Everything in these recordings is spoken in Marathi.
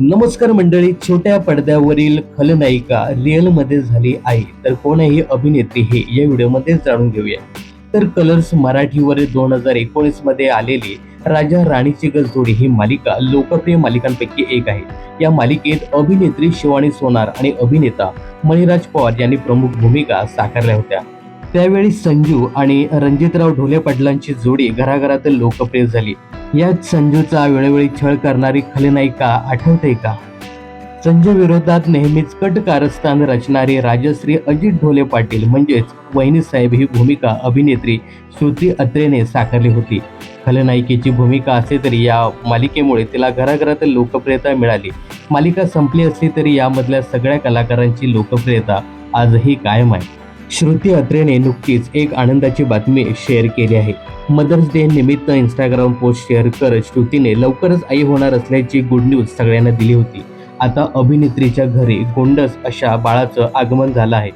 नमस्कार मंडळी छोट्या पडद्यावरील खलनायिका रिअलमध्ये झाली आहे. तर कोण आहे ही अभिनेत्री हे या व्हिडिओमध्ये जाणून घेऊया. तर कलर्स मराठीवर दोन हजार एकोणीसमध्ये आलेली राजा राणीची गज जोडी ही मालिका लोकप्रिय मालिकांपैकी एक आहे. या मालिकेत अभिनेत्री शिवानी सोनार आणि अभिनेता मणिराज पवार यांनी प्रमुख भूमिका साकारल्या होत्या. त्यावेळी संजू आणि रणजितराव ढोले पाटलांची जोडी घराघरात लोकप्रिय झाली. यात संजूचा वेळोवेळी छळ करणारी खलनायिका आठवते का? संजू विरोधात नेहमीच कट कारस्थान रचणारी राजश्री अजित ढोले पाटील म्हणजेच वहिनीसाहेब ही भूमिका अभिनेत्री श्रुती अत्रेने साकारली होती. खलनायिकेची भूमिका असली तरी या मालिकेमुळे तिला घराघरात लोकप्रियता मिळाली. मालिका संपली असली तरी यामधल्या सगळ्या कलाकारांची लोकप्रियता आजही कायम आहे. श्रुती अत्रेने नुकतीच एक आनंदाची बातमी शेअर केली आहे. मदर्स डे निमित्त इंस्टाग्राम पोस्ट शेअर करत श्रुतीने लवकरच आई होणार असल्याची गुड न्यूज सगळ्यांना दिली होती. आता अभिनेत्रीच्या घरी गोंडस अशा बाळाचं आगमन झालं आहे.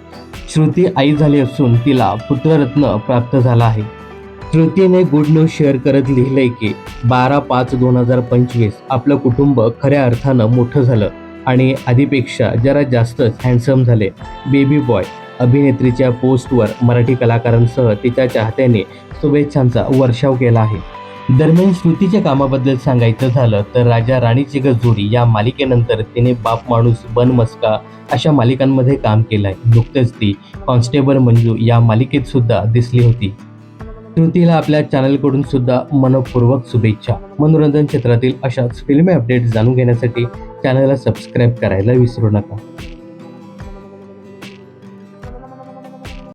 श्रुती आई झाली असून तिला पुत्ररत्न प्राप्त झाला आहे. श्रुतीने गुड न्यूज शेअर करत लिहिलंय की बारा पाच दोन हजार पंचवीस आपलं कुटुंब खऱ्या अर्थानं मोठं झालं आणि आधीपेक्षा जरा जास्तच हँडसम झाले. बेबी बॉय अभिनेत्रीच्या पोस्टवर मराठी कलाकारांसह तिच्या चाहत्याने शुभेच्छांचा वर्षाव केला आहे. दरम्यान श्रुतीच्या कामाबद्दल सांगायचं झालं तर राजा राणीची गजोडी या मालिकेनंतर तिने बाप माणूस बन मस्का अशा मालिकांमध्ये काम केलं आहे नुकतंच ती कॉन्स्टेबल मंजू या मालिकेत सुद्धा दिसली होती. श्रुतीला आपल्या चॅनलकडून सुद्धा मनपूर्वक शुभेच्छा. मनोरंजन क्षेत्रातील अशाच फिल्मी अपडेट जाणून घेण्यासाठी चॅनलला सबस्क्राईब करायला विसरू नका.